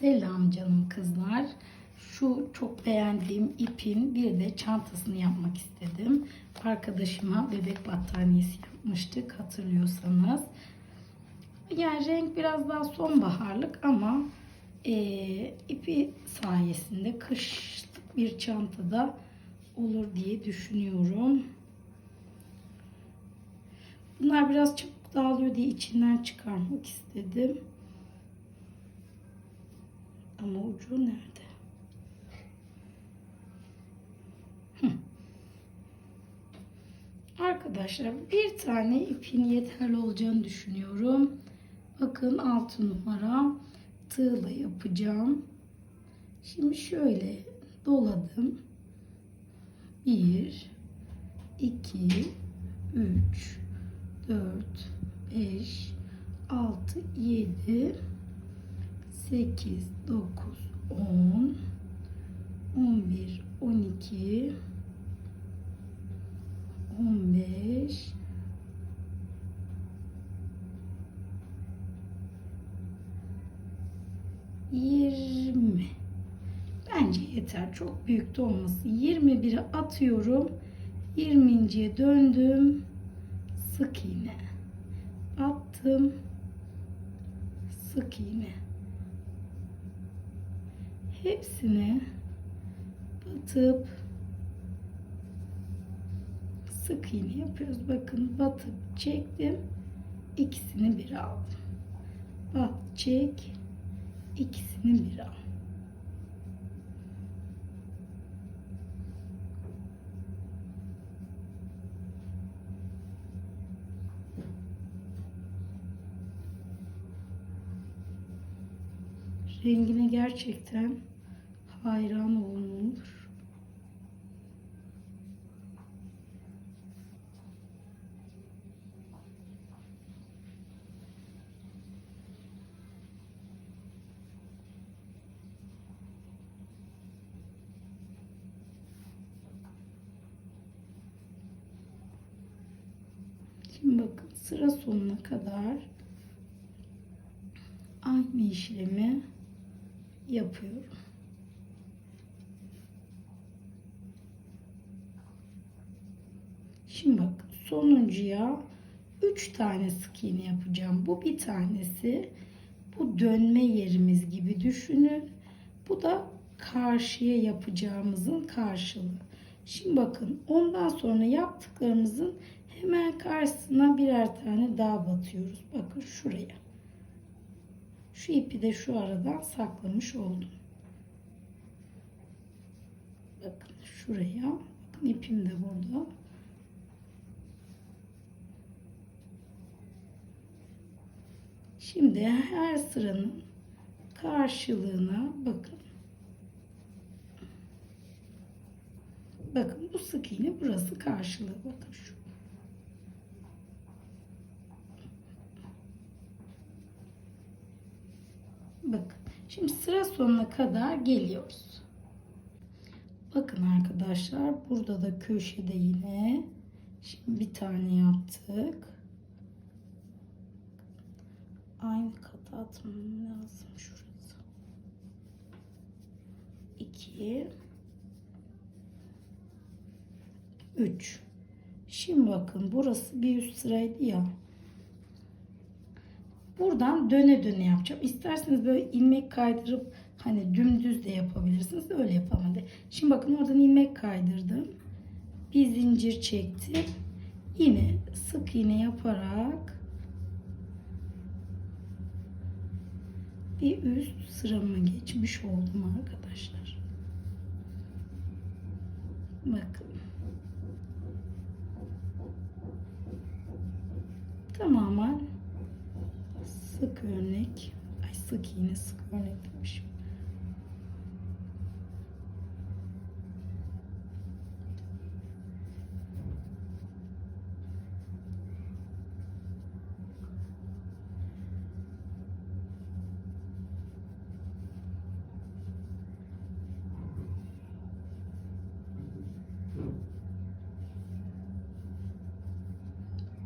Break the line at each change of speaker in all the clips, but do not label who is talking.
Selam canım kızlar. Şu çok beğendiğim ipin bir de çantasını yapmak istedim. Arkadaşıma bebek battaniyesi yapmıştık hatırlıyorsanız. Yani renk biraz daha sonbaharlık ama eee, ipi sayesinde kışlık bir çantada olur diye düşünüyorum. Bunlar biraz çabuk dağılıyor diye içinden çıkarmak istedim. Ama ucu nerede? Arkadaşlar bir tane ipin yeterli olacağını düşünüyorum. Bakın 6 numara tığla yapacağım. Şimdi şöyle doladım. 1 2 3 4 5 6 7 8 9 10 11 12 15 20 Bence yeter. Çok büyük de olmasın. 21'e atıyorum. 20.ye döndüm. Sık iğne. Attım. Sık iğne. Hepsini batıp sık iğne yapıyoruz. Bakın batıp çektim. ikisini bir aldım. Bat çek. ikisini bir al. Rengine gerçekten hayran olunur. Şimdi bakın sıra sonuna kadar aynı işlemi yapıyorum. Şimdi bakın sonuncuya 3 tane sık iğne yapacağım. Bu bir tanesi. Bu dönme yerimiz gibi düşünün. Bu da karşıya yapacağımızın karşılığı. Şimdi bakın ondan sonra yaptıklarımızın hemen karşısına birer tane daha batıyoruz. Bakın şuraya. Şu ipi de şu aradan saklamış oldum. Bakın şuraya. Bakın ipim de burada. Şimdi her sıranın karşılığına bakın. Bakın bu sık iğne burası karşılığı. Bakın şu. Bakın. Şimdi sıra sonuna kadar geliyoruz. Bakın arkadaşlar burada da köşede yine şimdi bir tane yaptık. Aynı kata atmam lazım şurası. 2 3 Şimdi bakın burası bir üst sıraydı ya. Buradan döne döne yapacağım. İsterseniz böyle ilmek kaydırıp hani dümdüz de yapabilirsiniz. Öyle yapalım hadi. Şimdi bakın oradan ilmek kaydırdım. Bir zincir çektim. Yine sık iğne yaparak bir üst sırama geçmiş oldum arkadaşlar. Bakın. Tamamen sık örnek ay sık iğne sık örnek demişim.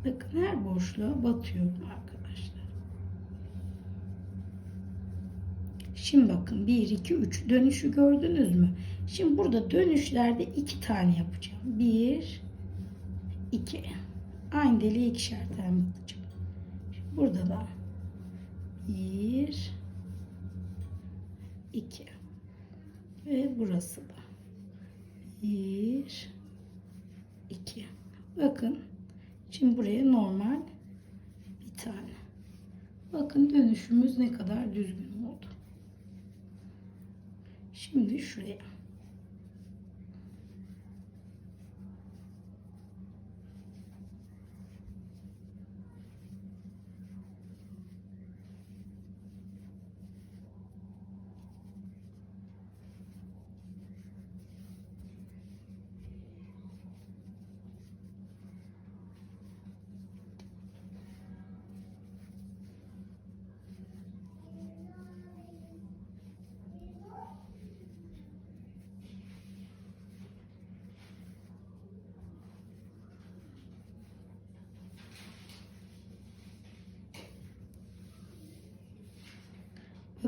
Bakın her boşluğa batıyorum arkadaşlar. Şimdi bakın 1, 2, 3 dönüşü gördünüz mü? Şimdi burada dönüşlerde iki tane yapacağım. 1, 2. Aynı deliğe ikişer tane batacağım. Şimdi burada da 1, 2. Ve burası da 1, 2. Bakın. Şimdi buraya normal bir tane. Bakın dönüşümüz ne kadar düzgün oldu. Şimdi şuraya.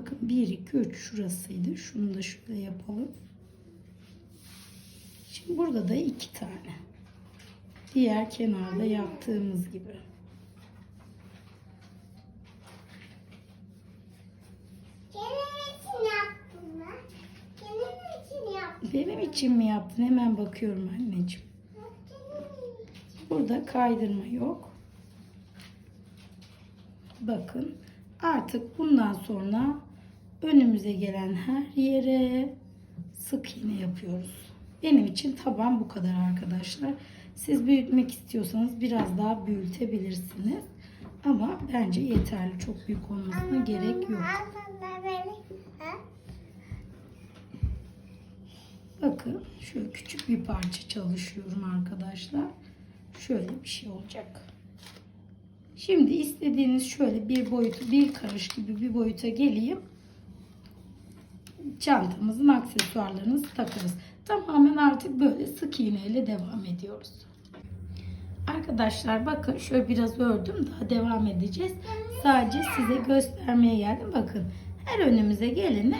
Bakın 1, 2, 3 şurasıydı. Şunu da şöyle yapalım. Şimdi burada da iki tane. Diğer kenarda yaptığımız gibi.
Benim için
mi yaptın? Hemen bakıyorum anneciğim. Burada kaydırma yok. Bakın artık bundan sonra önümüze gelen her yere sık iğne yapıyoruz. Benim için taban bu kadar arkadaşlar. Siz büyütmek istiyorsanız biraz daha büyütebilirsiniz. Ama bence yeterli. Çok büyük olmasına gerek yok. Bakın şöyle küçük bir parça çalışıyorum arkadaşlar. Şöyle bir şey olacak. Şimdi istediğiniz şöyle bir boyutu bir karış gibi bir boyuta geleyim. Çantamızın aksesuarlarını takarız. Tamamen artık böyle sık iğneyle devam ediyoruz. Arkadaşlar bakın şöyle biraz ördüm daha devam edeceğiz. Sadece size göstermeye geldim. Bakın her önümüze gelene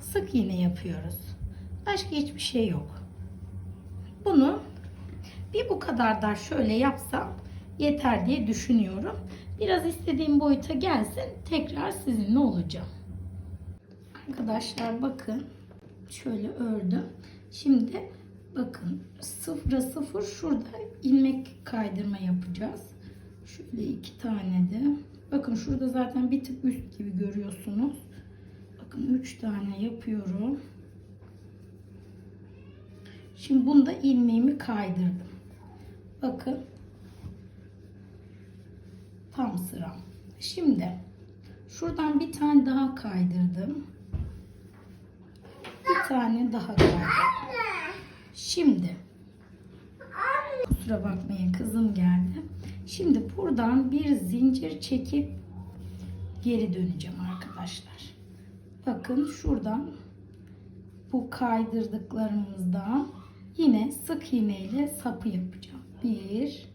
sık iğne yapıyoruz. Başka hiçbir şey yok. Bunu bir bu kadar da şöyle yapsam yeter diye düşünüyorum. Biraz istediğim boyuta gelsin tekrar sizinle olacağım. Arkadaşlar bakın şöyle ördüm. Şimdi bakın sıfıra sıfır şurada ilmek kaydırma yapacağız. Şöyle iki tane de. Bakın şurada zaten bir tık üst gibi görüyorsunuz. Bakın üç tane yapıyorum. Şimdi bunda ilmeğimi kaydırdım. Bakın. Tam sıram. Şimdi şuradan bir tane daha kaydırdım. Tane daha kaydırdım. Şimdi kusura bakmayın kızım geldi. Şimdi buradan bir zincir çekip geri döneceğim arkadaşlar. Bakın şuradan bu kaydırdıklarımızdan yine sık iğne ile sapı yapacağım. Bir,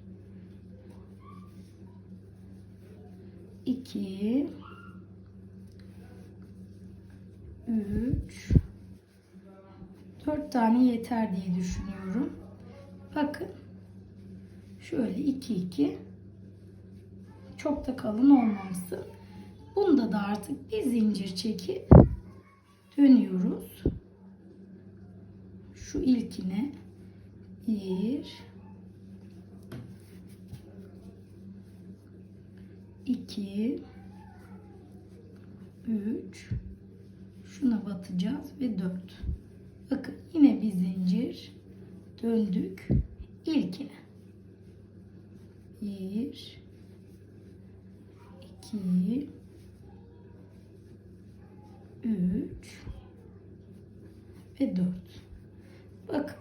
iki, üç, dört tane yeter diye düşünüyorum. Bakın şöyle iki iki çok da kalın olmaması. Bunda da artık bir zincir çekip dönüyoruz. Şu ilkine bir iki üç şuna batacağız ve dört. Bakın yine bir zincir döndük ilkine. Bir iki üç ve 4. Bakın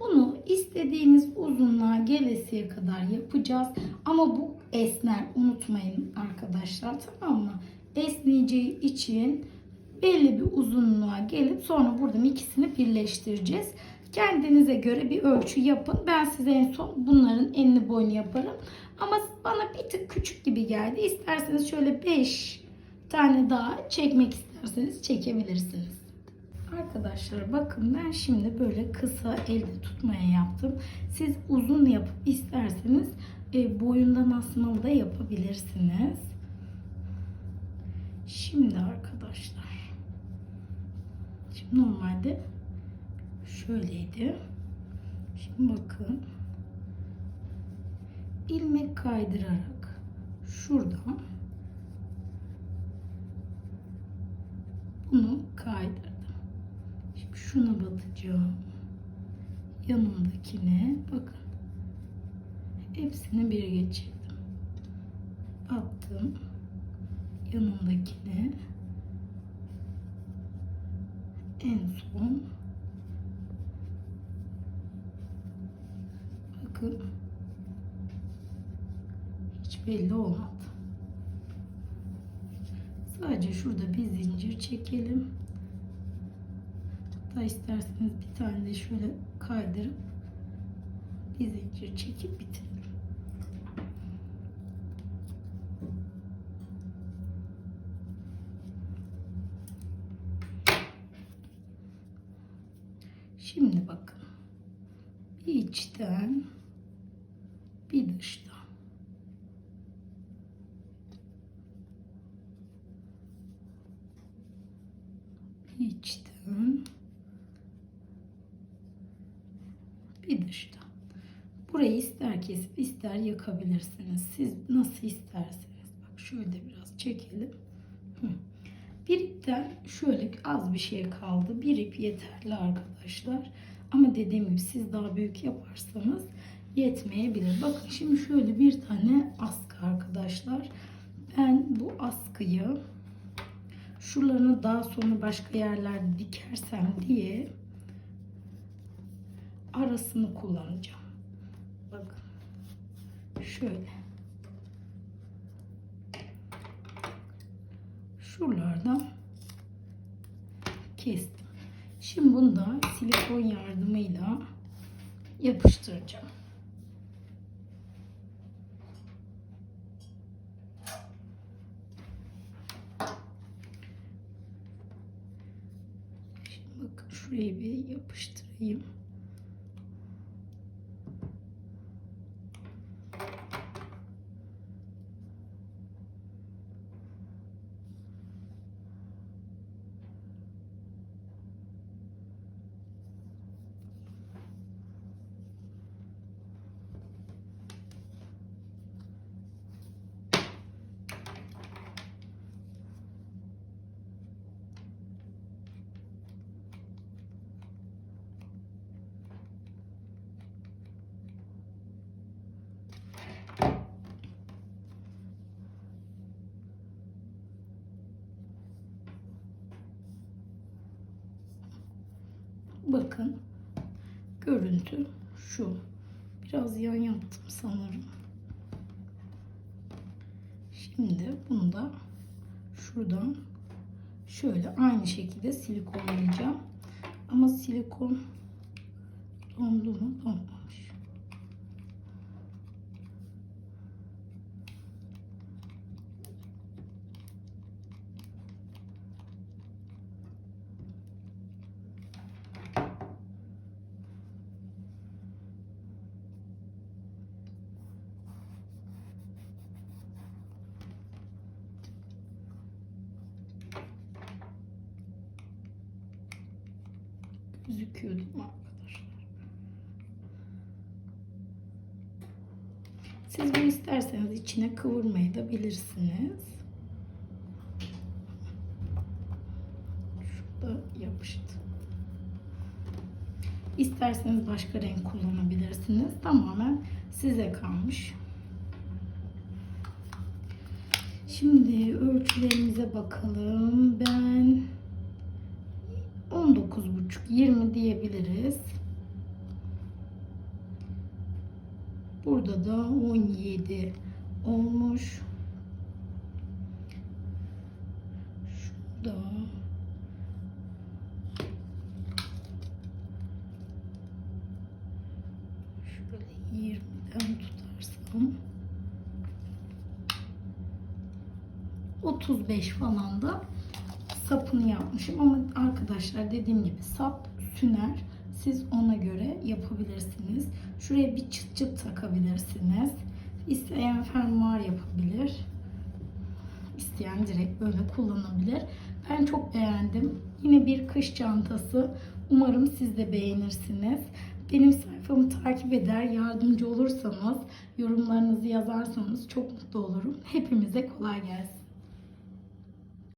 bunu istediğiniz uzunluğa gelesiye kadar yapacağız. Ama bu esner unutmayın arkadaşlar tamam mı? Esneyeceği için belli bir uzunluğa gelip sonra buradan ikisini birleştireceğiz. Kendinize göre bir ölçü yapın. Ben size en son bunların enli boyunu yaparım. Ama bana bir tık küçük gibi geldi. İsterseniz şöyle 5 tane daha çekmek isterseniz çekebilirsiniz. Arkadaşlar bakın ben şimdi böyle kısa elde tutmaya yaptım. Siz uzun yapıp isterseniz e, boyundan asmalı da yapabilirsiniz. Şimdi arkadaşlar. Şimdi normalde şöyleydi. Şimdi bakın. ilmek kaydırarak şuradan bunu kaydırdım. Şimdi şuna batacağım. Yanındakine bakın. Hepsini bir geçirdim. Battım. Yanındakine en son bakın hiç belli olmadı. Sadece şurada bir zincir çekelim. Hatta isterseniz bir tane de şöyle kaydırıp bir zincir çekip bitirelim. Şimdi bakın. Bir içten bir dıştan. Bir içten bir dıştan. Burayı ister kesip ister yakabilirsiniz. Siz nasıl isterseniz. Bak şöyle biraz çekelim. Hı. Bir ipten şöyle az bir şey kaldı. Bir ip yeterli arkadaşlar. Ama dediğim gibi siz daha büyük yaparsanız yetmeyebilir. Bakın şimdi şöyle bir tane askı arkadaşlar. Ben bu askıyı şuralarını daha sonra başka yerlerde dikersem diye arasını kullanacağım. Bakın. Şöyle. Şuralardan kestim. Şimdi bunu da silikon yardımıyla yapıştıracağım. Şimdi bakın şurayı bir yapıştırayım. Bakın görüntü şu. Biraz yan yaptım sanırım. Şimdi bunu da şuradan şöyle aynı şekilde silikonlayacağım. Ama silikon dondu mu? Donmamış. Gözüküyor değil mi arkadaşlar? Siz bunu isterseniz içine kıvırmayı da bilirsiniz. Şurada yapıştı. İsterseniz başka renk kullanabilirsiniz. Tamamen size kalmış. Şimdi ölçülerimize bakalım. Ben 19,5 20 diyebiliriz. Burada da 17 olmuş. Şurada şöyle 20'den tutarsam 35 falan da sapını yapmışım ama arkadaşlar dediğim gibi sap süner. Siz ona göre yapabilirsiniz. Şuraya bir çıt çıt takabilirsiniz. İsteyen fermuar yapabilir. İsteyen direkt böyle kullanabilir. Ben çok beğendim. Yine bir kış çantası. Umarım siz de beğenirsiniz. Benim sayfamı takip eder, yardımcı olursanız, yorumlarınızı yazarsanız çok mutlu olurum. Hepimize kolay gelsin.